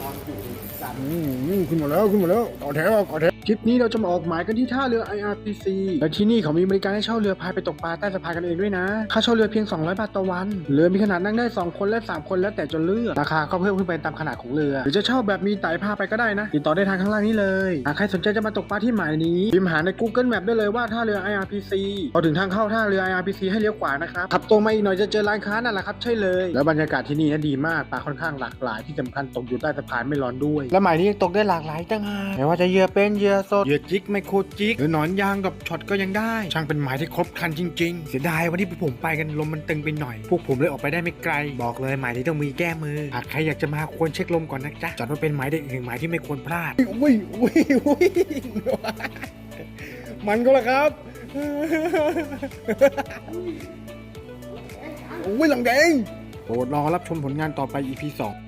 นอนอยู่กัน อืมขึ้นมาแล้วขึ้นมาแล้วต่อแถวต่อแถว คลิปนี้เราจะมาออกหมายกันที่ท่าเรือ IRPC และที่นี่เขามีบริการให้เช่าเรือพายไปตกปลาใต้สะพานกันเองด้วยนะ ค่าเช่าเรือเพียง 200 บาทต่อวัน เรือมีขนาดนั่งได้ 2 คนและ 3 คนแล้วแต่จะเลือก ราคาก็เพิ่มขึ้นไปตามขนาดของเรือ หรือจะเช่าแบบมีไต่พาไปก็ได้นะ ติดต่อได้ทางข้างล่างนี้เลย หากใครสนใจจะมาตกปลาที่หมายนี้พิมพ์หาใน Google Map ได้เลยว่าท่าเรือ IRPC พอถึงทางเข้าท่าเรือ IRPC ให้เลี้ยวขวานะครับขับตรงมาอีกหน่อยจะเจอร้านค้านั่นแหละครับใช่เลย แล้วบรรยากาศที่นี่นะดีมากปลาค่อนข้างหลากหลายที่สำคัญตกอยู่ใต้สะพานไม่ร้อนด้วย และหมายนี้ยังตกได้หลากหลายตั้งหากไม่ว่าจะเยือเป็นเยือสดเหยื่อจิกไมโครจิกหรือหนอนยางกับช็อตก็ยังได้ ช่างเป็นหมายที่ครบครันจริง ๆ เสียดายวันที่พวกผมไปกันลมมันตึงไปหน่อย พวกผมเลยออกไปได้ไม่ไกล บอกเลยหมายที่ต้องมีแก้มือ หากใครอยากจะมาควรเช็คลมก่อนนะจ๊ะจัดว่าเป็นหมายเด็กอีกหนึ่งหมายที่ไม่ควรพลาดอุ้ยอุ้ยอุ้ยมันก็ละครับอุ้ยหลังแดงโปรดรอรับชมผลงานต่อไป EP 2